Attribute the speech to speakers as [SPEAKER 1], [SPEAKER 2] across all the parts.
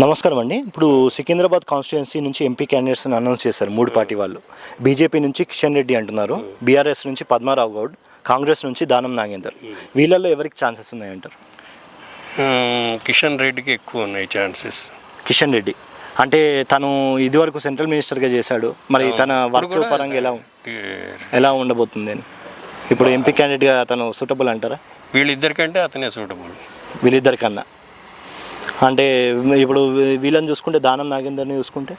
[SPEAKER 1] నమస్కారం అండి. ఇప్పుడు సికింద్రాబాద్ కాన్స్టిట్యున్సీ నుంచి ఎంపీ క్యాండిడేట్స్ అనౌన్స్ చేశారు మూడు పార్టీ వాళ్ళు. బీజేపీ నుంచి కిషన్ రెడ్డి అంటున్నారు బీఆర్ఎస్ నుంచి పద్మారావు గౌడ్ కాంగ్రెస్ నుంచి దానం నాగేందర్. వీళ్ళల్లో ఎవరికి ఛాన్సెస్ ఉన్నాయంటారు?
[SPEAKER 2] కిషన్ రెడ్డికి ఎక్కువ ఉన్నాయి ఛాన్సెస్.
[SPEAKER 1] కిషన్ రెడ్డి. అంటే తను ఇదివరకు సెంట్రల్ మినిస్టర్గా చేశాడు. మరి తన వర్క్ పరంగా ఎలా ఎలా ఉండబోతుంది అని. ఇప్పుడు ఎంపీ క్యాండిడేట్గా తను సూటబుల్ అంటారా?
[SPEAKER 2] వీళ్ళిద్దరికంటే అతనే సూటబుల్
[SPEAKER 1] వీళ్ళిద్దరికన్నా. అంటే ఇప్పుడు వీళ్ళని చూసుకుంటే దానం నాగేందర్ని చూసుకుంటే?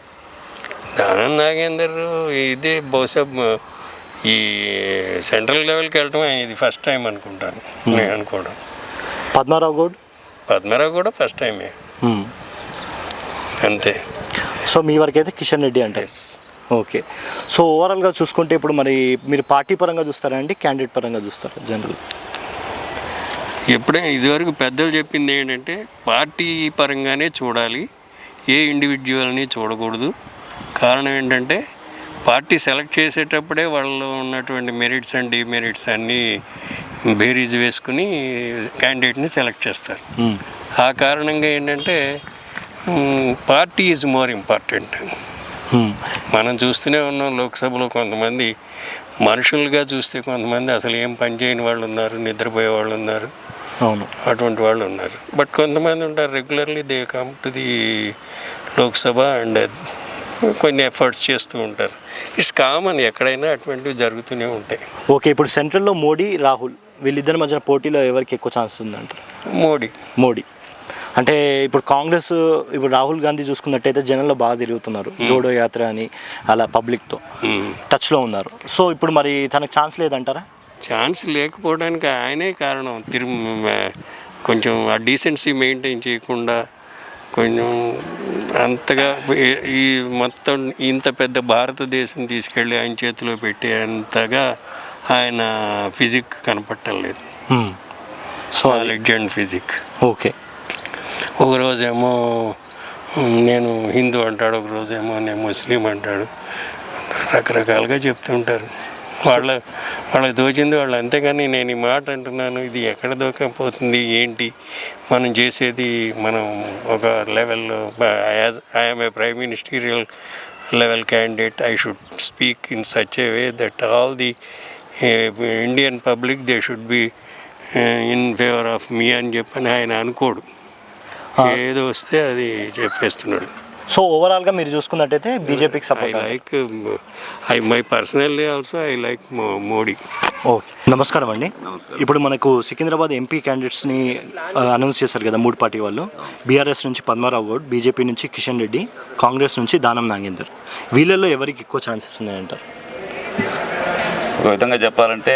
[SPEAKER 2] దానం నాగేందర్ ఇదే బహుశా ఈ సెంట్రల్ లెవెల్కి వెళ్ళటం ఇది ఫస్ట్ టైం అనుకుంటాను నేను అనుకోవడం.
[SPEAKER 1] పద్మారావు గౌడ్?
[SPEAKER 2] పద్మరావు కూడా ఫస్ట్ టైమే. అంతే.
[SPEAKER 1] సో మీ వరకు అయితే Kishan Reddy
[SPEAKER 2] yes
[SPEAKER 1] okay. So ఓవరాల్గా చూసుకుంటే ఇప్పుడు మరి మీరు పార్టీ పరంగా చూస్తారా అండి క్యాండిడేట్ పరంగా చూస్తారా జనరల్
[SPEAKER 2] ఎప్పుడైనా ఇదివరకు పెద్దలు చెప్పింది ఏంటంటే పార్టీ పరంగానే చూడాలి ఏ ఇండివిజువల్ని చూడకూడదు. కారణం ఏంటంటే పార్టీ సెలెక్ట్ చేసేటప్పుడే వాళ్ళలో ఉన్నటువంటి మెరిట్స్ అండ్ డిమెరిట్స్ అన్నీ బేరీజ్ వేసుకుని క్యాండిడేట్ని సెలెక్ట్ చేస్తారు. ఆ కారణంగా ఏంటంటే పార్టీ ఈజ్ మోర్ ఇంపార్టెంట్ మనం చూస్తూనే ఉన్నాం లోక్సభలో కొంతమంది మనుషులుగా చూస్తే కొంతమంది అసలు ఏం పని చేయని వాళ్ళు ఉన్నారు నిద్రపోయే వాళ్ళు ఉన్నారు.
[SPEAKER 1] అవును.
[SPEAKER 2] అటువంటి వాళ్ళు ఉన్నారు. బట్ కొంతమంది ఉంటారు regularly they come to the Lok Sabha and కొన్ని ఎఫర్ట్స్ చేస్తూ ఉంటారు. ఇట్స్ కామన్ ఎక్కడైనా అటువంటివి జరుగుతూనే ఉంటాయి.
[SPEAKER 1] ఓకే ఇప్పుడు సెంట్రల్లో మోడీ రాహుల్ వీళ్ళిద్దరి మధ్యన పోటీలో ఎవరికి ఎక్కువ ఛాన్స్ ఉందంటారు?
[SPEAKER 2] మోడీ.
[SPEAKER 1] మోడీ. అంటే ఇప్పుడు కాంగ్రెస్ ఇప్పుడు రాహుల్ గాంధీ చూసుకున్నట్టయితే జనంలో బాగా తిరుగుతున్నారు. జోడో యాత్ర అని అలా పబ్లిక్తో టచ్లో ఉన్నారు. సో ఇప్పుడు మరి తనకు ఛాన్స్ లేదంటారా?
[SPEAKER 2] ఛాన్స్ లేకపోవడానికి ఆయనే కారణం. తిరు కొంచెం ఆ డీసెన్సీ మెయింటైన్ చేయకుండా కొంచెం అంతగా ఈ- మొత్తం ఇంత పెద్ద భారతదేశం తీసుకెళ్ళి ఆయన చేతిలో పెట్టే అంతగా ఆయన ఫిజిక్ కనపట్టలేదు
[SPEAKER 1] సో అది
[SPEAKER 2] లెజెండ్ ఫిజిక్.
[SPEAKER 1] ఓకే.
[SPEAKER 2] ఒక రోజేమో "ఉమ్, నేను హిందూ అంటాడు ఒక రోజేమో నేను ముస్లిం అంటాడు. రకరకాలుగా చెప్తుంటారు. వాళ్ళ వాళ్ళకి దోచింది వాళ్ళు అంతేగాని నేను ఈ మాట అంటున్నాను ఇది ఎక్కడ దోకపోతుంది ఏంటి? మనం చేసేది మనం ఒక లెవెల్లో as I'm a prime ministerial level candidate I should speak in such a way that all the Indian public they should be in favour of me అని చెప్పని ఆయన అనుకోడు. ఏదో వస్తే అది చెప్పేస్తున్నాడు.
[SPEAKER 1] సో ఓవరాల్గా మీరు చూసుకున్నట్టయితే బీజేపీకి
[SPEAKER 2] I
[SPEAKER 1] support
[SPEAKER 2] like I my personally also I like Modi
[SPEAKER 1] okay నమస్కారం అండి. ఇప్పుడు మనకు సికింద్రాబాద్ ఎంపీ క్యాండిడేట్స్ని అనౌన్స్ చేశారు కదా మూడు పార్టీ వాళ్ళు. బీఆర్ఎస్ నుంచి పద్మారావు గౌడ్ బీజేపీ నుంచి కిషన్ రెడ్డి కాంగ్రెస్ నుంచి దానం నాగేందర్. వీళ్ళల్లో ఎవరికి ఎక్కువ ఛాన్సెస్ ఉన్నాయంటారు?
[SPEAKER 3] ఒక విధంగా చెప్పాలంటే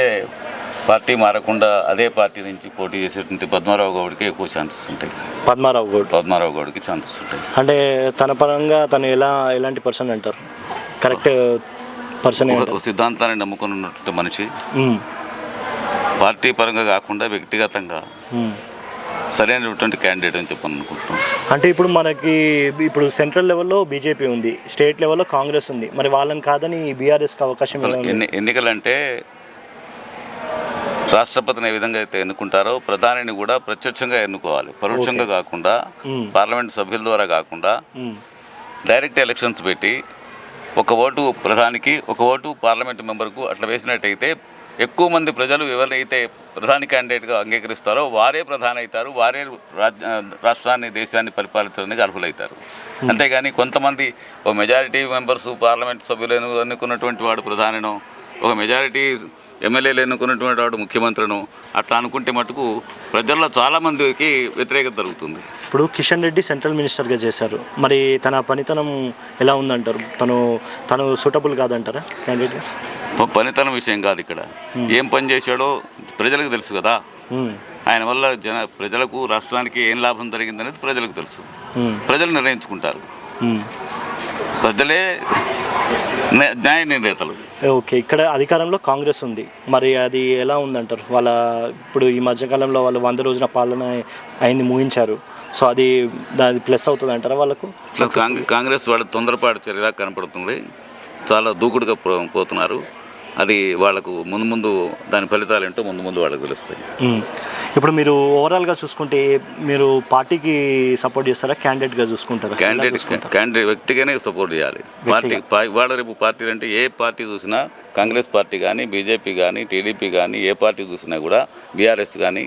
[SPEAKER 3] పార్టీ మారకుండా అదే పార్టీ నుంచి పోటీ చేసేటువంటి పద్మారావు గౌడ్కి ఎక్కువ ఛాన్సెస్ ఉంటాయి.
[SPEAKER 1] పద్మారావు గౌడ్.
[SPEAKER 3] పద్మారావు గౌడ్కి ఛాన్సెస్ ఉంటాయి.
[SPEAKER 1] అంటే తన పరంగా తను ఎలా ఎలాంటి పర్సన్ అంటారు? కరెక్ట్ పర్సన్
[SPEAKER 3] సిద్ధాంతాన్ని నమ్ముకుని ఉన్నటువంటి మనిషి. పార్టీ పరంగా కాకుండా వ్యక్తిగతంగా సరైనటువంటి క్యాండిడేట్ అని చెప్పని అనుకుంటున్నాం
[SPEAKER 1] అంటే ఇప్పుడు మనకి ఇప్పుడు సెంట్రల్ లెవెల్లో బీజేపీ ఉంది స్టేట్ లెవెల్లో కాంగ్రెస్ ఉంది. మరి వాళ్ళని కాదని బీఆర్ఎస్కి అవకాశం
[SPEAKER 3] ఎన్నికలంటే రాష్ట్రపతిని ఏ విధంగా అయితే ఎన్నుకుంటారో ప్రధానిని కూడా ప్రత్యక్షంగా ఎన్నుకోవాలి. పరోక్షంగా కాకుండా పార్లమెంట్ సభ్యుల ద్వారా కాకుండా. డైరెక్ట్ ఎలక్షన్స్ పెట్టి ఒక ఓటు ప్రధానికి ఒక ఓటు పార్లమెంట్ మెంబర్కు అట్లా వేసినట్టయితే ఎక్కువ మంది ప్రజలు ఎవరైతే ప్రధాని క్యాండిడేట్గా అంగీకరిస్తారో వారే ప్రధాని అవుతారు వారే రాజ్ రాష్ట్రాన్ని దేశాన్ని పరిపాలించడానికి అర్హులవుతారు అంతేగాని కొంతమంది ఒక మెజారిటీ మెంబర్స్ పార్లమెంట్ సభ్యులను ఎన్నుకున్నటువంటి వాడు ప్రధానిను ఒక మెజారిటీ ఎమ్మెల్యేలు ఎన్నుకున్నటువంటి వాడు ముఖ్యమంత్రిను అట్లా అనుకుంటే మటుకు ప్రజల్లో చాలామందికి వ్యతిరేకత జరుగుతుంది.
[SPEAKER 1] ఇప్పుడు కిషన్ రెడ్డి సెంట్రల్ మినిస్టర్గా చేశారు. మరి తన పనితనం ఎలా ఉందంటారు? తను తను సూటబుల్ కాదంటారా క్యాండిడేట్గా
[SPEAKER 3] ప- పనితనం విషయం కాదు ఇక్కడ. ఏం పని చేశాడో ప్రజలకు తెలుసు కదా. ఆయన వల్ల జన ప్రజలకు రాష్ట్రానికి ఏం లాభం జరిగిందనేది ప్రజలకు తెలుసు. ప్రజలు నిర్ణయించుకుంటారు. ప్రజలే న్యా- న్యాయ నిర్ణేతలు.
[SPEAKER 1] ఓకే. ఇక్కడ అధికారంలో కాంగ్రెస్ ఉంది. మరి అది ఎలా ఉందంటారు? వాళ్ళ ఇప్పుడు ఈ మధ్యకాలంలో వాళ్ళు వంద రోజుల పాలన అయింది ముగించారు. సో అది దాని ప్లస్ అవుతుంది అంటారా వాళ్ళకు
[SPEAKER 3] కాంగ్రెస్ వాళ్ళ తొందరపాటు చర్యలా కనపడుతుంది. చాలా దూకుడుగా పోతున్నారు. అది వాళ్ళకు ముందు ముందు దాని ఫలితాలు ఏంటో ముందు ముందు వాళ్ళకి తెలుస్తాయి.
[SPEAKER 1] ఇప్పుడు మీరు ఓవరాల్గా చూసుకుంటే మీరు పార్టీకి సపోర్ట్ చేస్తారా క్యాండిడేట్గా చూసుకుంటారా?
[SPEAKER 3] క్యాండిడేట్? క్యాండిడేట్ వ్యక్తిగానే సపోర్ట్ చేయాలి. పార్టీ ఇవాళ రేపు పార్టీలు అంటే ఏ పార్టీ చూసినా కాంగ్రెస్ పార్టీ కానీ బీజేపీ కానీ టీడీపీ కానీ ఏ పార్టీ చూసినా కూడా బీఆర్ఎస్ కానీ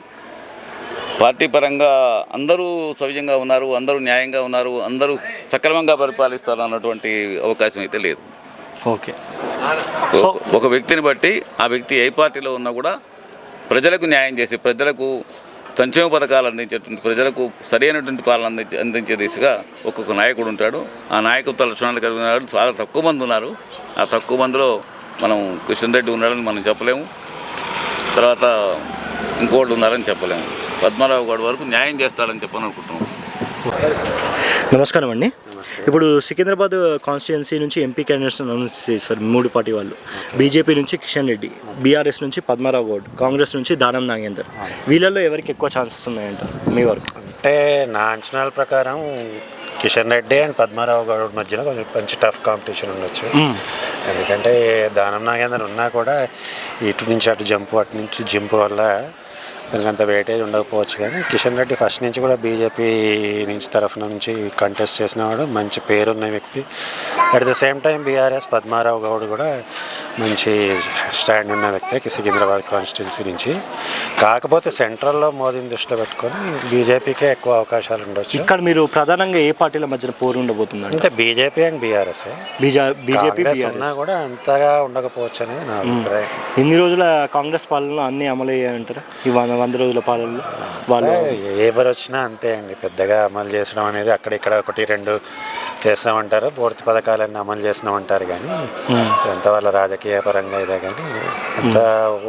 [SPEAKER 3] పార్టీ పరంగా అందరూ సవ్యంగా ఉన్నారు అందరూ న్యాయంగా ఉన్నారు అందరూ సక్రమంగా పరిపాలిస్తారు అన్నటువంటి అవకాశం అయితే లేదు.
[SPEAKER 1] ఓకే.
[SPEAKER 3] ఒక వ్యక్తిని బట్టి ఆ వ్యక్తి ఏ పార్టీలో ఉన్నా కూడా ప్రజలకు న్యాయం చేసి ప్రజలకు సంక్షేమ పథకాలు అందించేటువంటి ప్రజలకు సరైనటువంటి పాలన అందించే అందించే దిశగా ఒక్కొక్క నాయకుడు ఉంటాడు. ఆ నాయకత్వ లక్షణాలు కలిగిన వాడు చాలా తక్కువ మంది ఉన్నారు. ఆ తక్కువ మందిలో మనం కిషన్ రెడ్డి ఉన్నాడని మనం చెప్పలేము. తర్వాత ఇంకోటి ఉన్నారని చెప్పలేము. పద్మారావు గారి వరకు న్యాయం చేస్తాడని చెప్పని అనుకుంటున్నాం
[SPEAKER 1] నమస్కారం అండి ఇప్పుడు సికింద్రాబాద్ కాన్స్టిట్యున్సీ నుంచి ఎంపీ క్యాండిడేట్స్ అనౌన్స్ చేశారు మూడు పార్టీ వాళ్ళు. బీజేపీ నుంచి కిషన్ రెడ్డి బీఆర్ఎస్ నుంచి పద్మారావు గౌడ్ కాంగ్రెస్ నుంచి దానం నాగేందర్. వీళ్ళల్లో ఎవరికి ఎక్కువ ఛాన్సెస్ ఉన్నాయంటారు మీ వరకు?
[SPEAKER 4] అంటే నా అంచనాల ప్రకారం కిషన్ రెడ్డి అండ్ పద్మారావు గౌడ్ మధ్యలో కొంచెం మంచి టఫ్ కాంపిటీషన్ ఉండొచ్చు. ఎందుకంటే దానం నాగేందర్ ఉన్నా కూడా ఇటు నుంచి అటు జంపు అటు నుంచి జంపు వల్ల అతనికి అంత వెయిటేజ్ ఉండకపోవచ్చు కానీ కిషన్ రెడ్డి ఫస్ట్ నుంచి కూడా బీజేపీ నుంచి తరఫున నుంచి కంటెస్ట్ చేసినవాడు మంచి పేరున్న వ్యక్తి. At the same time BRS Padmarao Goud కూడా మంచి స్టాండ్ ఉన్న వ్యక్తి సికింద్రాబాద్ కాన్స్టిట్యున్సీ నుంచి. కాకపోతే సెంట్రల్లో మోదీని దృష్టిలో పెట్టుకొని బీజేపీకే ఎక్కువ అవకాశాలు ఉండొచ్చు.
[SPEAKER 1] ఇక్కడ మీరు ప్రధానంగా ఏ పార్టీల మధ్యన పోరు ఉండబోతుందంట
[SPEAKER 4] అంటే బీజేపీ అండ్ బీఆర్ఎస్
[SPEAKER 1] బీజా బీజేపీ
[SPEAKER 4] ఉన్నా కూడా అంతగా ఉండకపోవచ్చు అనేది నా అభిప్రాయం.
[SPEAKER 1] ఇన్ని రోజుల కాంగ్రెస్ పాలనలో అన్ని అమలు అయ్యాయంటారా ఈ వంద రోజుల పాలనలో వాళ్ళు
[SPEAKER 4] ఎవరు వచ్చినా అంతే అండి. పెద్దగా అమలు చేసడం అనేది అక్కడ ఇక్కడ ఒకటి రెండు చేస్తామంటారు. పూర్తి పథకాలన్నీ అమలు చేసినామంటారు కానీ ఎంత వాళ్ళ రాజకీయ పరంగా ఇదే కానీ అంత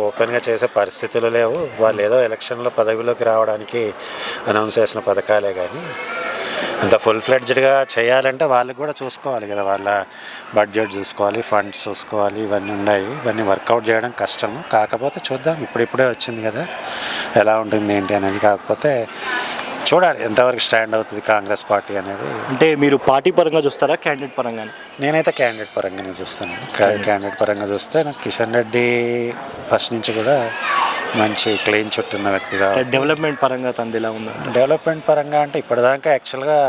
[SPEAKER 4] ఓపెన్గా చేసే పరిస్థితులు లేవు. వాళ్ళు ఏదో ఎలక్షన్లో పదవిలోకి రావడానికి అనౌన్స్ చేసిన పథకాలే కానీ అంత ఫుల్ ఫ్లెడ్జ్డ్గా చేయాలంటే వాళ్ళకి కూడా చూసుకోవాలి కదా వాళ్ళ బడ్జెట్ చూసుకోవాలి ఫండ్స్ చూసుకోవాలి ఇవన్నీ ఉన్నాయి. ఇవన్నీ వర్కౌట్ చేయడం కష్టము. కాకపోతే చూద్దాం ఇప్పుడిప్పుడే వచ్చింది కదా. ఎలా ఉంటుంది ఏంటి అనేది కాకపోతే చూడాలి ఎంతవరకు స్టాండ్ అవుతుంది కాంగ్రెస్ పార్టీ అనేది.
[SPEAKER 1] అంటే మీరు పార్టీ పరంగా చూస్తారా క్యాండిడేట్ పరంగా
[SPEAKER 4] నేనైతే క్యాండిడేట్ పరంగానే చూస్తాను. క్యాండిడేట్ పరంగా చూస్తే నాకు కిషన్ రెడ్డి ఫస్ట్ నుంచి కూడా మంచి క్లీన్ చుట్టున్న వ్యక్తిగా
[SPEAKER 1] డెవలప్మెంట్ పరంగా తనది ఎలా ఉందా?
[SPEAKER 4] డెవలప్మెంట్ పరంగా అంటే ఇప్పటిదాకా యాక్చువల్గా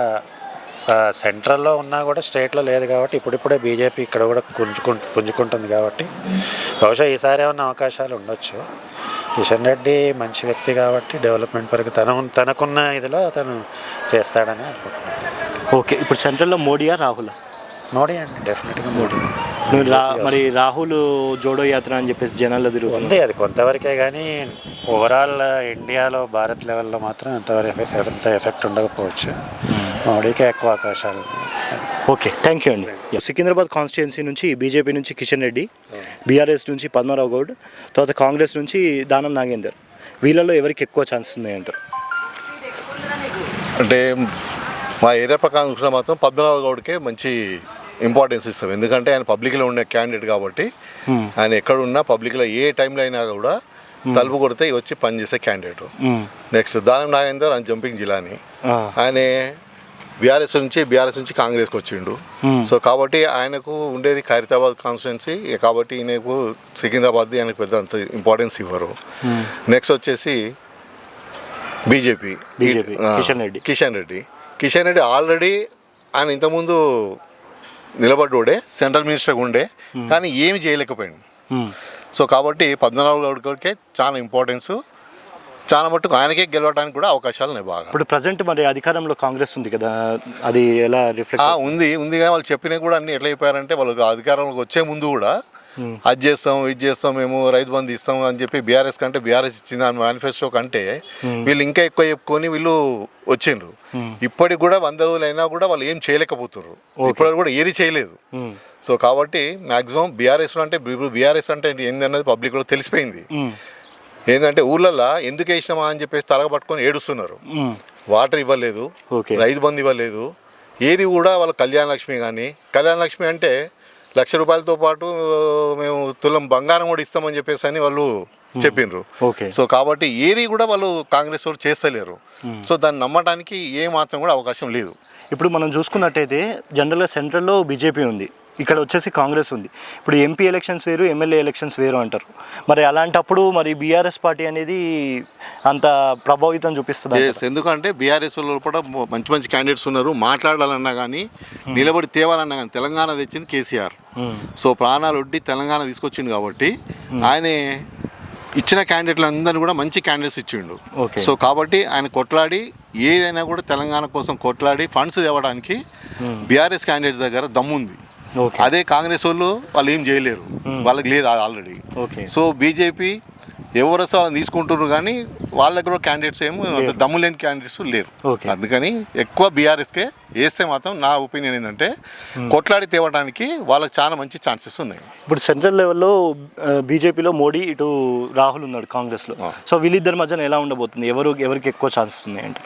[SPEAKER 4] సెంట్రల్లో ఉన్నా కూడా స్టేట్లో లేదు కాబట్టి ఇప్పుడిప్పుడే బీజేపీ ఇక్కడ కూడా పుంజుకు పుంజుకుంటుంది కాబట్టి బహుశా ఈసారి ఏమన్నా అవకాశాలు ఉండొచ్చు. కిషన్ రెడ్డి మంచి వ్యక్తి కాబట్టి డెవలప్మెంట్ పరంగా తన తనకున్న ఇదిలో తను చేస్తాడని అనుకుంటున్నాను
[SPEAKER 1] ఓకే ఇప్పుడు సెంట్రల్లో మోడీయా రాహుల్?
[SPEAKER 4] మోడీ అండి డెఫినెట్గా మోడీ
[SPEAKER 1] నువ్వు రా మరి రాహుల్ జోడో యాత్ర అని చెప్పేసి జనాల్లో తిరుగుతుంది
[SPEAKER 4] ఉంది అది కొంతవరకే కానీ ఓవరాల్ ఇండియాలో భారత్ లెవెల్లో మాత్రం అంతవరకు ఎంత ఎఫెక్ట్ ఉండకపోవచ్చు. మోడీకే ఎక్కువ అవకాశాలు ఉన్నాయి.
[SPEAKER 1] ఓకే థ్యాంక్ యూ అండి సికింద్రాబాద్ కాన్స్టిట్యున్సీ నుంచి బీజేపీ నుంచి కిషన్ రెడ్డి బీఆర్ఎస్ నుంచి పద్మారావు గౌడ్ తర్వాత కాంగ్రెస్ నుంచి దానం నాగేందర్. వీళ్ళలో ఎవరికి ఎక్కువ ఛాన్సెస్ ఉన్నాయంటారు?
[SPEAKER 5] అంటే మా ఏరియా ప్రకారం చూసినా మాత్రం పద్మనాభ గౌడ్కే మంచి ఇంపార్టెన్స్ ఇస్తాం. ఎందుకంటే ఆయన పబ్లిక్లో ఉండే క్యాండిడేట్ కాబట్టి ఆయన ఎక్కడ ఉన్నా పబ్లిక్లో ఏ టైంలో అయినా కూడా తలుపు కొడితే వచ్చి పనిచేసే క్యాండిడేట్ నెక్స్ట్ దానం నాగేందర్ ఆయన జంపింగ్ జిల్లాని. ఆయన బీఆర్ఎస్ నుంచి బీఆర్ఎస్ నుంచి కాంగ్రెస్కి వచ్చిండు. సో కాబట్టి ఆయనకు ఉండేది ఖైరతాబాద్ కాన్స్టిట్యున్సీ కాబట్టి ఈయనకు సికింద్రాబాద్ ఆయనకు పెద్ద అంత ఇంపార్టెన్స్ ఇవ్వరు. నెక్స్ట్ వచ్చేసి బీజేపీ
[SPEAKER 1] కిషన్ రెడ్డి.
[SPEAKER 5] కిషన్ రెడ్డి కిషన్ రెడ్డి ఆల్రెడీ ఆయన ఇంతకుముందు నిలబడ్డోడే సెంట్రల్ మినిస్టర్ ఉండే కానీ ఏమి చేయలేకపోయాడు. సో కాబట్టి పద్మనాభ గౌడ్ గారికి చాలా ఇంపార్టెన్స్ చాలా మట్టుకు ఆయనకే గెలవడానికి కూడా అవకాశాలు ఉన్నాయి బాగా.
[SPEAKER 1] ఇప్పుడు ప్రజెంట్ మరి అధికారంలో కాంగ్రెస్ ఉంది కదా అది ఎలా రిఫ్లెక్ట్
[SPEAKER 5] ఉంది. ఉంది కానీ వాళ్ళు చెప్పినా కూడా అన్ని ఎట్లా అయిపోయారంటే వాళ్ళు అధికారంలోకి వచ్చే ముందు కూడా అది చేస్తాం ఇది చేస్తాం మేము రైతు బంధు ఇస్తాం అని చెప్పి బీఆర్ఎస్ కంటే బీఆర్ఎస్ ఇచ్చింది అని మేనిఫెస్టో కంటే వీళ్ళు ఇంకా ఎక్కువ చెప్పుకొని వీళ్ళు వచ్చిండ్రు. ఇప్పటికి కూడా వంద రోజులు అయినా కూడా వాళ్ళు ఏం చేయలేకపోతున్నారు ఇప్పటి కూడా ఏది చేయలేదు. సో కాబట్టి మాక్సిమం బీఆర్ఎస్ అంటే బీఆర్ఎస్ అంటే ఏందన్నది పబ్లిక్లో తెలిసిపోయింది. ఏంటంటే ఊర్లల్లో ఎందుకు వేసినామా అని చెప్పేసి తలగ పట్టుకొని ఏడుస్తున్నారు. వాటర్ ఇవ్వలేదు. రైతు బంధు ఇవ్వలేదు. ఏది కూడా వాళ్ళ కళ్యాణ లక్ష్మి కానీ కళ్యాణ లక్ష్మి అంటే లక్ష రూపాయలతో పాటు మేము తులం బంగారం కూడా ఇస్తామని చెప్పేసి అని వాళ్ళు చెప్పిండ్రు
[SPEAKER 1] Okay.
[SPEAKER 5] సో కాబట్టి ఏది కూడా వాళ్ళు కాంగ్రెస్ వాళ్ళు చేస్తలేరు. సో దాన్ని నమ్మడానికి ఏ మాత్రం కూడా అవకాశం లేదు.
[SPEAKER 1] ఇప్పుడు మనం చూసుకున్నట్టయితే జనరల్గా సెంట్రల్లో బీజేపీ ఉంది. ఇక్కడ వచ్చేసి కాంగ్రెస్ ఉంది. ఇప్పుడు ఎంపీ ఎలక్షన్స్ వేరు ఎమ్మెల్యే ఎలక్షన్స్ వేరు అంటారు. మరి అలాంటప్పుడు మరి బీఆర్ఎస్ పార్టీ అనేది అంత ప్రభావితం చూపిస్తుంది
[SPEAKER 5] ఎందుకంటే బీఆర్ఎస్ మ- మంచి మంచి క్యాండిడేట్స్ ఉన్నారు. మాట్లాడాలన్నా కానీ నిలబడి తేవాలన్నా కానీ తెలంగాణ తెచ్చింది కేసీఆర్. సో ప్రాణాలు ఒడ్డి తెలంగాణ తీసుకొచ్చిండు కాబట్టి ఆయనే ఇచ్చిన క్యాండిడేట్లందరినీ కూడా మంచి క్యాండిడేట్స్ ఇచ్చిండు. సో కాబట్టి ఆయన కొట్లాడి ఏదైనా కూడా తెలంగాణ కోసం కొట్లాడి ఫండ్స్ తేవడానికి బీఆర్ఎస్ క్యాండిడేట్స్ దగ్గర దమ్ముంది. అదే కాంగ్రెస్ వాళ్ళు వాళ్ళు ఏం చేయలేరు. వాళ్ళకి లేదు ఆల్రెడీ.
[SPEAKER 1] ఓకే.
[SPEAKER 5] సో బీజేపీ ఎవరు తీసుకుంటున్నారు కానీ వాళ్ళ దగ్గర క్యాండిడేట్స్ ఏమో అంత దమ్ము లేని క్యాండిడేట్స్ లేరు. అందుకని ఎక్కువ బీఆర్ఎస్కే వేస్తే మాత్రం నా ఒపీనియన్ ఏంటంటే కొట్లాడి తేవడానికి వాళ్ళకి చాలా మంచి ఛాన్సెస్ ఉన్నాయి.
[SPEAKER 1] ఇప్పుడు సెంట్రల్ లెవెల్లో బీజేపీలో మోడీ ఇటు రాహుల్ ఉన్నాడు కాంగ్రెస్లో. సో వీళ్ళిద్దరి మధ్యన ఎలా ఉండబోతుంది? ఎవరు ఎవరికి ఎక్కువ ఛాన్సెస్ ఉన్నాయంటే?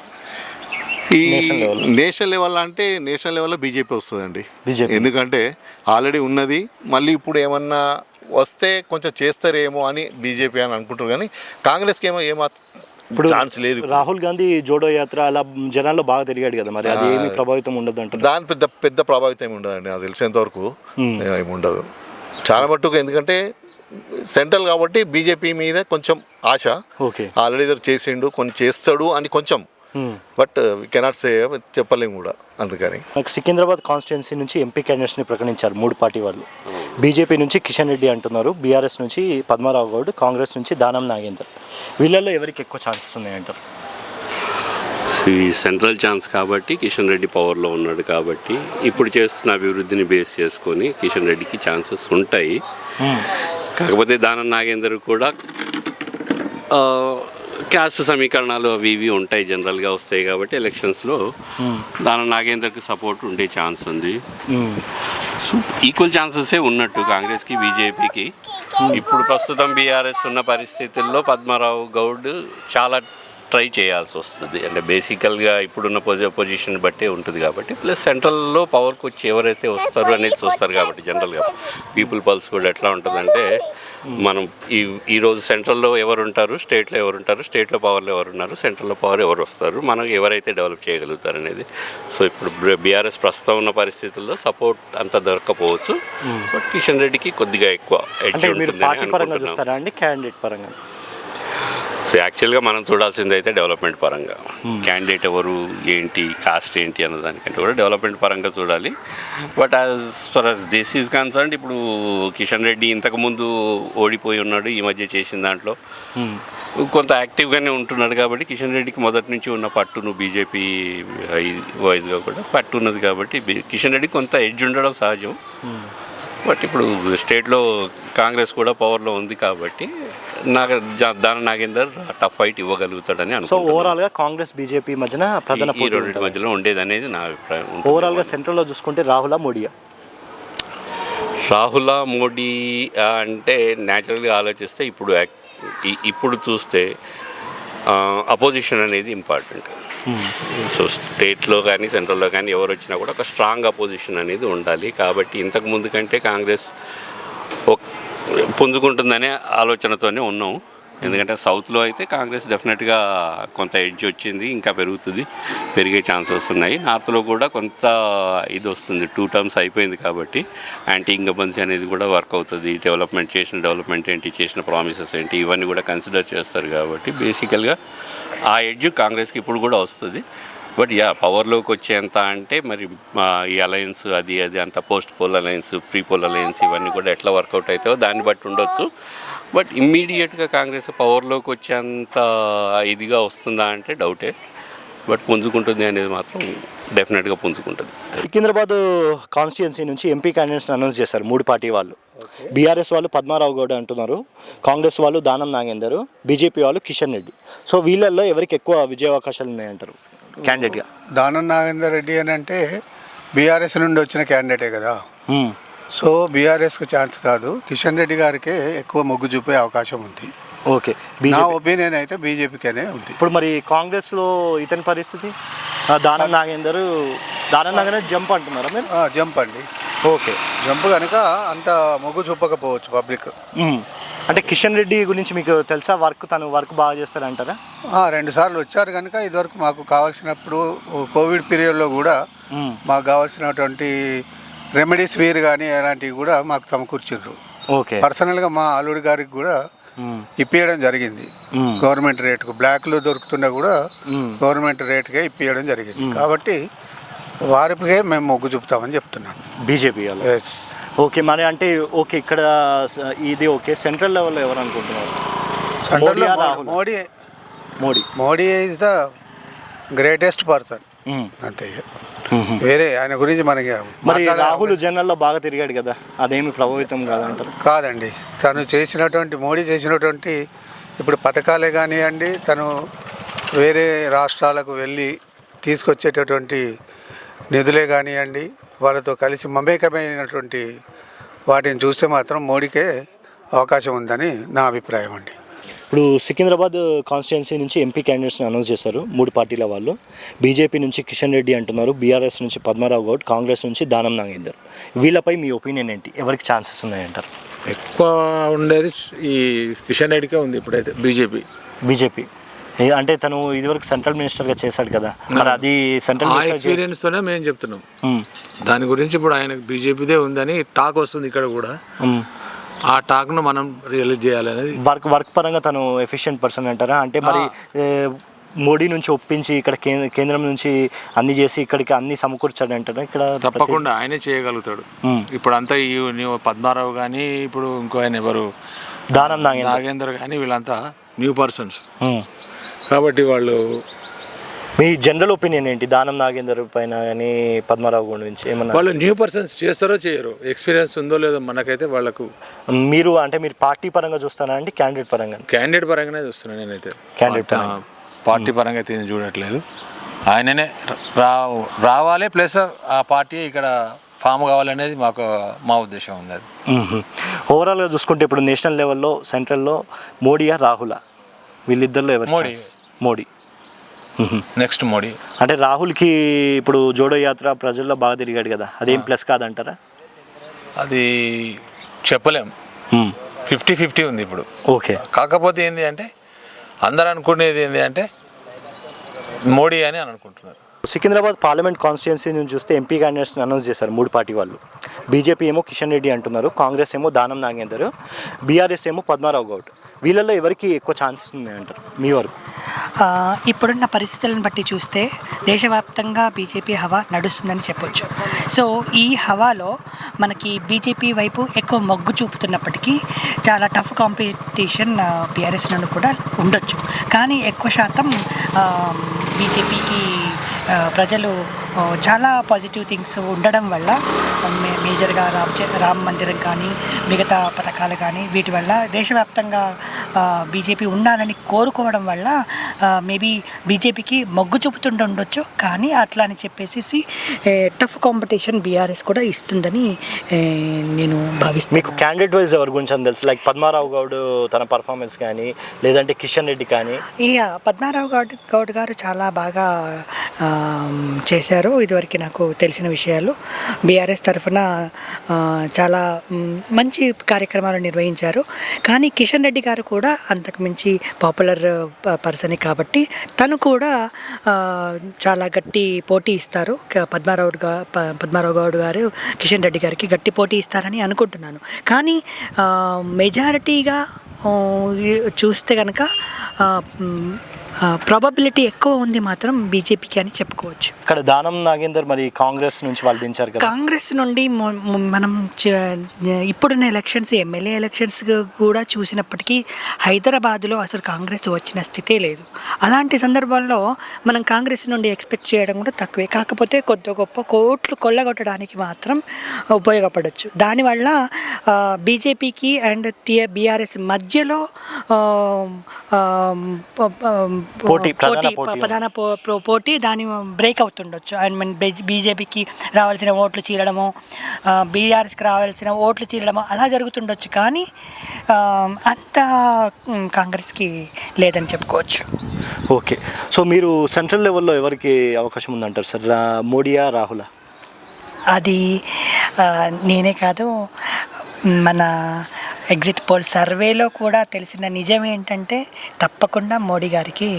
[SPEAKER 5] ఈ
[SPEAKER 1] నేషనల్ లెవెల్.
[SPEAKER 5] అంటే నేషనల్ లెవెల్లో బీజేపీ వస్తుందండి. ఎందుకంటే ఆల్రెడీ ఉన్నది మళ్ళీ ఇప్పుడు ఏమన్నా వస్తే కొంచెం చేస్తారేమో అని బీజేపీ అని అనుకుంటారు కానీ కాంగ్రెస్కి ఏమో ఏమాత్రం
[SPEAKER 1] ఇప్పుడు
[SPEAKER 5] ఛాన్స్ లేదు.
[SPEAKER 1] రాహుల్ గాంధీ జోడో యాత్ర అలా జనాల్లో బాగా తిరిగాడు కదా మరి అది ఏమి ప్రభావితం ఉండదు అంటారు
[SPEAKER 5] దాని పెద్ద పెద్ద ప్రభావితం ఏమి ఉండదండి నాకు తెలిసేంత వరకు ఏమి ఉండదు. చాలా మట్టుకు ఎందుకంటే సెంట్రల్ కాబట్టి బీజేపీ మీద కొంచెం ఆశ.
[SPEAKER 1] ఓకే.
[SPEAKER 5] ఆల్రెడీ చేసిండు కొన్ని చేస్తాడు అని కొంచెం బట్ వి కెనాట్ సే చెప్పలేము కూడా అందుకని.
[SPEAKER 1] నాకు సికింద్రాబాద్ కాన్స్టిట్యున్సీ నుంచి ఎంపీ క్యాండిడేట్స్ని ప్రకటించారు మూడు పార్టీ వాళ్ళు. బీజేపీ నుంచి కిషన్ రెడ్డి అంటున్నారు బీఆర్ఎస్ నుంచి పద్మారావు గౌడ్ కాంగ్రెస్ నుంచి దానం నాగేందర్. వీళ్ళల్లో ఎవరికి ఎక్కువ ఛాన్సెస్ ఉన్నాయంటారు?
[SPEAKER 6] ఈ సెంట్రల్ ఛాన్స్ కాబట్టి కిషన్ రెడ్డి పవర్లో ఉన్నాడు కాబట్టి ఇప్పుడు చేస్తున్న అభివృద్ధిని బేస్ చేసుకొని కిషన్ రెడ్డికి ఛాన్సెస్ ఉంటాయి. కాకపోతే దానం నాగేందర్ కూడా ఆ, క్యాస్ట్ సమీకరణాలు అవి ఇవి ఉంటాయి జనరల్గా వస్తాయి కాబట్టి ఎలక్షన్స్లో దానం నాగేందర్కి సపోర్ట్ ఉండే ఛాన్స్ ఉంది. ఈక్వల్ ఛాన్సెసే ఉన్నట్టు కాంగ్రెస్కి బీజేపీకి. ఇప్పుడు ప్రస్తుతం బీఆర్ఎస్ ఉన్న పరిస్థితుల్లో పద్మారావు గౌడ్ చాలా ట్రై చేయాల్సి వస్తుంది. అంటే బేసికల్గా ఇప్పుడున్న పొజి పొజిషన్ బట్టే ఉంటుంది కాబట్టి ప్లస్ సెంట్రల్లో పవర్కి వచ్చి ఎవరైతే వస్తారు అనేది చూస్తారు కాబట్టి జనరల్గా. పీపుల్ పల్స్ కూడా ఎట్లా ఉంటుందంటే మనం ఈ ఈరోజు సెంట్రల్లో ఎవరు ఉంటారు స్టేట్లో ఎవరు ఉంటారు స్టేట్లో పవర్లో ఎవరు ఉన్నారు సెంట్రల్లో పవర్ ఎవరు వస్తారు? మనం ఎవరైతే డెవలప్ చేయగలుగుతారు అనేది. సో ఇప్పుడు బీఆర్ఎస్ ప్రస్తుతం ఉన్న పరిస్థితుల్లో సపోర్ట్ అంత దొరకపోవచ్చు. బట్ కిషన్ రెడ్డికి కొద్దిగా ఎక్కువ ఎడ్జ్
[SPEAKER 1] అంటే
[SPEAKER 6] యాక్చువల్గా మనం చూడాల్సింది అయితే డెవలప్మెంట్ పరంగా. క్యాండిడేట్ ఎవరు ఏంటి కాస్ట్ ఏంటి అన్న దానికంటే కూడా డెవలప్మెంట్ పరంగా చూడాలి. But as far as this is concern ఇప్పుడు కిషన్ రెడ్డి ఇంతకుముందు ఓడిపోయి ఉన్నాడు ఈ మధ్య చేసిన దాంట్లో. కొంత యాక్టివ్గానే ఉంటున్నాడు కాబట్టి కిషన్ రెడ్డికి మొదటి నుంచి ఉన్న పట్టును బీజేపీ వైజ్గా కూడా పట్టు ఉన్నది కాబట్టి కిషన్ రెడ్డి కొంత ఎడ్జ్ ఉండడం సహజం. బట్ ఇప్పుడు స్టేట్లో కాంగ్రెస్ కూడా పవర్లో ఉంది కాబట్టి నాకు దాని నాగేందర్ టఫ్ ఫైట్ ఇవ్వగలుగుతాడని
[SPEAKER 1] సో
[SPEAKER 6] అనుకుంటున్నాను.
[SPEAKER 1] ఓవరాల్గా కాంగ్రెస్ బీజేపీ మధ్యన ప్రధాన
[SPEAKER 6] ఈ-. మధ్యలో ఉండేది అనేది నా అభిప్రాయం. ఉంటుంది.
[SPEAKER 1] ఓవరాల్గా సెంట్రల్లో చూసుకుంటే రాహుల్ మోడీయా?
[SPEAKER 6] రాహుల మోడీ అంటే న్యాచురల్గా ఆలోచిస్తే ఇప్పుడు ఇప్పుడు చూస్తే అపోజిషన్ అనేది ఇంపార్టెంట్. సో స్టేట్లో కానీ సెంట్రల్లో కానీ ఎవరు వచ్చినా కూడా ఒక స్ట్రాంగ్ అపోజిషన్ అనేది ఉండాలి. కాబట్టి ఇంతకు ముందు కంటే కాంగ్రెస్ పుంజుకుంటుందనే ఆలోచనతోనే ఉన్నాం. ఎందుకంటే సౌత్లో అయితే కాంగ్రెస్ డెఫినెట్గా కొంత ఎడ్జ్ వచ్చింది ఇంకా పెరుగుతుంది పెరిగే ఛాన్సెస్ ఉన్నాయి. నార్త్లో కూడా కొంత ఇది వస్తుంది టూ టర్మ్స్ అయిపోయింది కాబట్టి యాంటీ ఇంగబన్సీ అనేది కూడా వర్క్ అవుతుంది. డెవలప్మెంట్ చేసిన డెవలప్మెంట్ ఏంటి చేసిన ప్రామిసెస్ ఏంటి ఇవన్నీ కూడా కన్సిడర్ చేస్తారు కాబట్టి బేసికల్గా ఆ ఎడ్జ్ కాంగ్రెస్కి ఇప్పుడు కూడా వస్తుంది. బట్ యా పవర్లోకి వచ్చేంత అంటే మరి ఈ అలయన్స్ అది అది అంత post poll alliance pre poll alliance ఇవన్నీ కూడా ఎట్లా వర్కౌట్ అవుతాయో దాన్ని బట్టి ఉండొచ్చు. బట్ ఇమ్మీడియట్గా కాంగ్రెస్ పవర్లోకి వచ్చేంత ఇదిగా వస్తుందా అంటే డౌటే బట్ పుంజుకుంటుంది అనేది మాత్రం డెఫినెట్గా పుంజుకుంటుంది.
[SPEAKER 1] సికింద్రాబాద్ కాన్స్టిట్యున్సీ నుంచి ఎంపీ క్యాండిడేట్స్ అనౌన్స్ చేశారు మూడు పార్టీ వాళ్ళు. బీఆర్ఎస్ వాళ్ళు పద్మారావు గౌడ్ అంటున్నారు కాంగ్రెస్ వాళ్ళు దానం నాగేందర్ బీజేపీ వాళ్ళు కిషన్ రెడ్డి. సో వీళ్ళల్లో ఎవరికి ఎక్కువ విజయ అవకాశాలు ఉన్నాయంటారు? క్యాండిడేట్గా
[SPEAKER 7] దానం నాగేందర్ రెడ్డి అని అంటే బీఆర్ఎస్ నుండి వచ్చిన క్యాండిడేటే కదా. సో బీఆర్ఎస్కి ఛాన్స్ కాదు. కిషన్ రెడ్డి గారికి ఎక్కువ మొగ్గు చూపే అవకాశం ఉంది.
[SPEAKER 1] ఓకే.
[SPEAKER 7] నా ఒపీనియన్ అయితే బీజేపీకనే ఉంది.
[SPEAKER 1] ఇప్పుడు మరి కాంగ్రెస్లో ఇతని పరిస్థితి? దానం నాగేందర్ దానం నాగేందర్ జంప్ అంటున్నారా మీరు?
[SPEAKER 7] జంప్ అండి.
[SPEAKER 1] ఓకే.
[SPEAKER 7] జంప్ కనుక అంత మొగ్గు చూపకపోవచ్చు పబ్లిక్.
[SPEAKER 1] అంటే కిషన్ రెడ్డి గురించి మీకు తెలుసా? వర్క్ తను వర్క్ బాగా చేస్తారంటారా
[SPEAKER 7] రెండు సార్లు వచ్చారు కనుక ఇదివరకు మాకు కావాల్సినప్పుడు కోవిడ్ పీరియడ్లో కూడా. మాకు కావాల్సినటువంటి రెమెడీస్ వేరు కానీ అలాంటివి కూడా మాకు సమకూర్చారు
[SPEAKER 1] ఓకే.
[SPEAKER 7] పర్సనల్గా మా అల్లుడి గారికి కూడా ఇప్పించడం జరిగింది. గవర్నమెంట్ రేటుకు బ్లాక్లో దొరుకుతున్నా కూడా గవర్నమెంట్ రేటుకే ఇప్పించడం జరిగింది. కాబట్టి వారికే మేము మొగ్గు చూపుతామని చెప్తున్నాను.
[SPEAKER 1] బీజేపీ
[SPEAKER 7] ఎస్
[SPEAKER 1] ఓకే మరి అంటే ఓకే ఇక్కడ ఇది ఓకే. సెంట్రల్ లెవెల్లో ఎవరు అనుకుంటున్నారు?
[SPEAKER 7] సెంటర్లో? Modi
[SPEAKER 1] Modi.
[SPEAKER 7] Modi. Is the greatest person. అంతే. వేరే ఆయన గురించి మనకి
[SPEAKER 1] మరి రాహుల్ జనరల్లో బాగా తిరిగాడు కదా అదేమి ప్రభావితం కాదంటారు?
[SPEAKER 7] కాదండి. తను చేసినటువంటి మోడీ చేసినటువంటి ఇప్పుడు పథకాలే కానివ్వండి తను వేరే రాష్ట్రాలకు వెళ్ళి తీసుకొచ్చేటటువంటి నిధులే కానివ్వండి వాళ్ళతో కలిసి మమేకమైనటువంటి వాటిని చూస్తే మాత్రం మోడీకే అవకాశం ఉందని నా అభిప్రాయం అండి.
[SPEAKER 1] ఇప్పుడు సికింద్రాబాద్ కాన్స్టిట్యున్సీ నుంచి ఎంపీ క్యాండిడేట్స్ని అనౌన్స్ చేశారు మూడు పార్టీల వాళ్ళు. బీజేపీ నుంచి కిషన్ రెడ్డి అంటున్నారు బీఆర్ఎస్ నుంచి పద్మారావు గౌడ్ కాంగ్రెస్ నుంచి దానం నాగేందర్. వీళ్ళపై మీ ఒపీనియన్ ఏంటి? ఎవరికి ఛాన్సెస్ ఉన్నాయంటారు?
[SPEAKER 8] ఎక్కువ ఉండేది ఈ కిషన్ రెడ్డికే ఉంది ఇప్పుడైతే బీజేపీ
[SPEAKER 1] బీజేపీ అంటే తను ఇదివరకు సెంట్రల్ మినిస్టర్గా చేశాడు కదా. మరి అది సెంట్రల్
[SPEAKER 8] ఆ ఎక్స్పీరియన్స్తోనే మేము చెప్తున్నాం. దాని గురించి ఇప్పుడు ఆయనకు బీజేపీదే ఉందని టాక్ వస్తుంది ఇక్కడ కూడా. ఆ టాక్ను మనం రియలైజ్ చేయాలనేది
[SPEAKER 1] వర్క్ వర్క్ పరంగా తను ఎఫిషియెంట్ పర్సన్ అంటారా? అంటే మరి మోడీ నుంచి ఒప్పించి ఇక్కడ కేంద్ర కేంద్రం నుంచి అన్ని చేసి ఇక్కడికి అన్ని సమకూర్చాడు అంటారా? ఇక్కడ
[SPEAKER 8] తప్పకుండా ఆయనే చేయగలుగుతాడు. ఇప్పుడు అంతా ఈ పద్మారావు కానీ ఇప్పుడు ఇంకో ఆయన ఎవరు?
[SPEAKER 1] దానం నాగేందర్.
[SPEAKER 8] కానీ వీళ్ళంతా న్యూ పర్సన్స్. కాబట్టి వాళ్ళు
[SPEAKER 1] మీ జనరల్ ఒపీనియన్ ఏంటి? దానం నాగేందర్ పైన కానీ పద్మారావు గురించి ఏమన్నా?
[SPEAKER 8] వాళ్ళు న్యూ పర్సన్స్ చేస్తారో చేయరు ఎక్స్పీరియన్స్ ఉందో లేదో మనకైతే వాళ్ళకు
[SPEAKER 1] మీరు అంటే మీరు పార్టీ పరంగా చూస్తారా అండి క్యాండిడేట్ పరంగా?
[SPEAKER 8] క్యాండిడేట్ పరంగానే చూస్తున్నాను నేనైతే.
[SPEAKER 1] Candidate
[SPEAKER 8] పార్టీ- పరంగా. అయితే నేను చూడట్లేదు. ఆయననే రా రావాలి ప్లస్ ఆ పార్టీ ఇక్కడ ఫామ్ కావాలనేది మాకు మా ఉద్దేశం ఉంది అది.
[SPEAKER 1] ఓవరాల్గా చూసుకుంటే ఇప్పుడు నేషనల్ లెవెల్లో సెంట్రల్లో మోడీయా రాహులా? వీళ్ళిద్దరిలో ఎవరు
[SPEAKER 8] మోడీ.
[SPEAKER 1] మోడీ.
[SPEAKER 8] నెక్స్ట్ మోడీ.
[SPEAKER 1] అంటే రాహుల్కి ఇప్పుడు జోడో యాత్ర ప్రజల్లో బాగా తిరిగాడు కదా అదేం ప్లస్ కాదంటారా?
[SPEAKER 8] అది చెప్పలేం. ఫిఫ్టీ ఫిఫ్టీ ఉంది ఇప్పుడు.
[SPEAKER 1] ఓకే.
[SPEAKER 8] కాకపోతే ఏంటి అంటే అందరు అనుకునేది ఏంటి అంటే మోడీ అని అని అనుకుంటున్నారు.
[SPEAKER 1] సికింద్రాబాద్ పార్లమెంట్ కాన్స్టిట్యున్సీ నుంచి చూస్తే ఎంపీ క్యాండిడేట్స్ని అనౌన్స్ చేశారు మూడు పార్టీ వాళ్ళు. బీజేపీ ఏమో కిషన్ రెడ్డి అంటున్నారు కాంగ్రెస్ ఏమో దానం నాగేందర్ బీఆర్ఎస్ ఏమో పద్మారావు గౌడ్. వీళ్ళల్లో ఎవరికి ఎక్కువ ఛాన్సెస్ ఉన్నాయంటారు మీ వరకు?
[SPEAKER 9] ఇప్పుడున్న పరిస్థితులను బట్టి చూస్తే దేశవ్యాప్తంగా బీజేపీ హవా నడుస్తుందని చెప్పొచ్చు. సో ఈ హవాలో మనకి బీజేపీ వైపు ఎక్కువ మొగ్గు చూపుతున్నప్పటికీ చాలా టఫ్ కాంపిటీషన్ బీఆర్ఎస్ నుండి కూడా ఉండొచ్చు. కానీ ఎక్కువ శాతం బీజేపీకి ప్రజలు చాలా పాజిటివ్ థింగ్స్ ఉండడం వల్ల మేజర్గా రామ్ రామ్ మందిరం కానీ మిగతా పథకాలు కానీ వీటి వల్ల దేశవ్యాప్తంగా బీజేపీ ఉండాలని కోరుకోవడం వల్ల మేబీ బీజేపీకి మొగ్గు చూపుతుండ ఉండొచ్చు. కానీ అట్లా అని చెప్పేసి టఫ్ కాంపిటీషన్ బీఆర్ఎస్ కూడా ఇస్తుందని నేను
[SPEAKER 1] మీకు
[SPEAKER 9] భావిస్తున్నాను
[SPEAKER 1] క్యాండిడేట్ వైజ్ ఎవరి గురించి అని తెలుసు? లైక్ పద్మారావు గౌడ్ తన పర్ఫార్మెన్స్ కానీ లేదంటే కిషన్ రెడ్డి కానీ.
[SPEAKER 9] ఈ పద్మారావు గౌడ్ గౌడ్ గారు చాలా బాగా చేశారు. ఇదివరకు నాకు తెలిసిన విషయాలు. బీఆర్ఎస్ తరఫున చాలా మంచి కార్యక్రమాలు నిర్వహించారు. కానీ కిషన్ రెడ్డి గారు కూడా అంతకు మించి పాపులర్ పర్సనే uh, కాబట్టి తను కూడా uh, చాలా గట్టి పోటీ ఇస్తారు. పద్మారావు పద్మారావు గౌడ్ గారు కిషన్ రెడ్డి గారికి గట్టి పోటీ ఇస్తారని అనుకుంటున్నాను. కానీ uh, మెజారిటీగా చూస్తే కనుక ప్రాబబిలిటీ ఎక్కువ ఉంది మాత్రం బీజేపీకి అని చెప్పుకోవచ్చు.
[SPEAKER 1] ఇక్కడ దానం నాగేందర్ మరి కాంగ్రెస్ నుంచి వాళ్ళు దించారు కదా.
[SPEAKER 9] కాంగ్రెస్ నుండి మనం ఇప్పుడున్న ఎలక్షన్స్ ఎమ్మెల్యే ఎలక్షన్స్ కూడా చూసినప్పటికీ హైదరాబాద్లో అసలు కాంగ్రెస్ వచ్చిన స్థితే లేదు. అలాంటి సందర్భంలో మనం కాంగ్రెస్ నుండి ఎక్స్పెక్ట్ చేయడం కూడా తక్కువే. కాకపోతే కొద్ది గొప్ప కోట్లు కొల్లగొట్టడానికి మాత్రం ఉపయోగపడవచ్చు దానివల్ల బీజేపీకి అండ్ బీఆర్ఎస్ మధ్యలో
[SPEAKER 1] పోటీ, ప్రధాన
[SPEAKER 9] పోటీ. ప్రధాన పోటీ దాని బ్రేక్ అవుతుండొచ్చు. ఐ మీన్ బీజేపీకి రావాల్సిన ఓట్లు చీలడము బీఆర్ఎస్కి రావాల్సిన ఓట్లు చీలడము అలా జరుగుతుండొచ్చు. కానీ అంత కాంగ్రెస్కి లేదని చెప్పుకోవచ్చు.
[SPEAKER 1] ఓకే. సో మీరు సెంట్రల్ లెవెల్లో ఎవరికి అవకాశం ఉందంటారు సార్? మోడీయా రాహులా?
[SPEAKER 9] అది నేనే కాదు మన ఎగ్జిట్ పోల్ సర్వేలో కూడా తెలిసిన నిజం ఏంటంటే తప్పకుండా మోడీ గారికి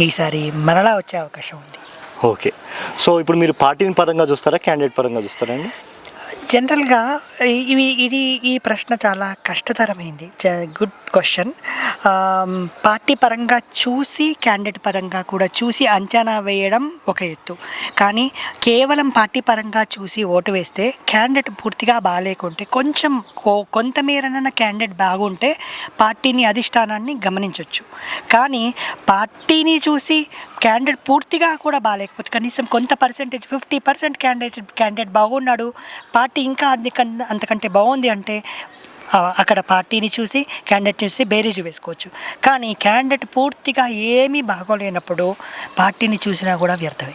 [SPEAKER 9] ఈసారి మరలా వచ్చే అవకాశం ఉంది.
[SPEAKER 1] ఓకే. సో ఇప్పుడు మీరు పార్టీని పరంగా చూస్తారా క్యాండిడేట్ పరంగా చూస్తారా అండి?
[SPEAKER 9] జనరల్గా ఇవి ఇది ఈ ప్రశ్న చాలా కష్టతరమైంది. Good question. పార్టీ పరంగా చూసి క్యాండిడేట్ పరంగా కూడా చూసి అంచనా వేయడం ఒక ఎత్తు. కానీ కేవలం పార్టీ పరంగా చూసి ఓటు వేస్తే క్యాండిడేట్ పూర్తిగా బాగాలేకుంటే కొంచెం కొంతమేరన క్యాండిడేట్ బాగుంటే పార్టీని అధిష్టానాన్ని గమనించవచ్చు కానీ పార్టీని చూసి క్యాండిడేట్ పూర్తిగా కూడా బాగాలేకపోతే కనీసం కొంత percentage fifty percent candidate candidate బాగున్నాడు పార్టీ ఇంకా అందుకన్- అంతకంటే బాగుంది అంటే అక్కడ పార్టీని చూసి క్యాండిడేట్ చూసి బేరీజు వేసుకోవచ్చు. కానీ క్యాండిడేట్ పూర్తిగా ఏమీ బాగోలేనప్పుడు పార్టీని చూసినా కూడా వ్యర్థమే.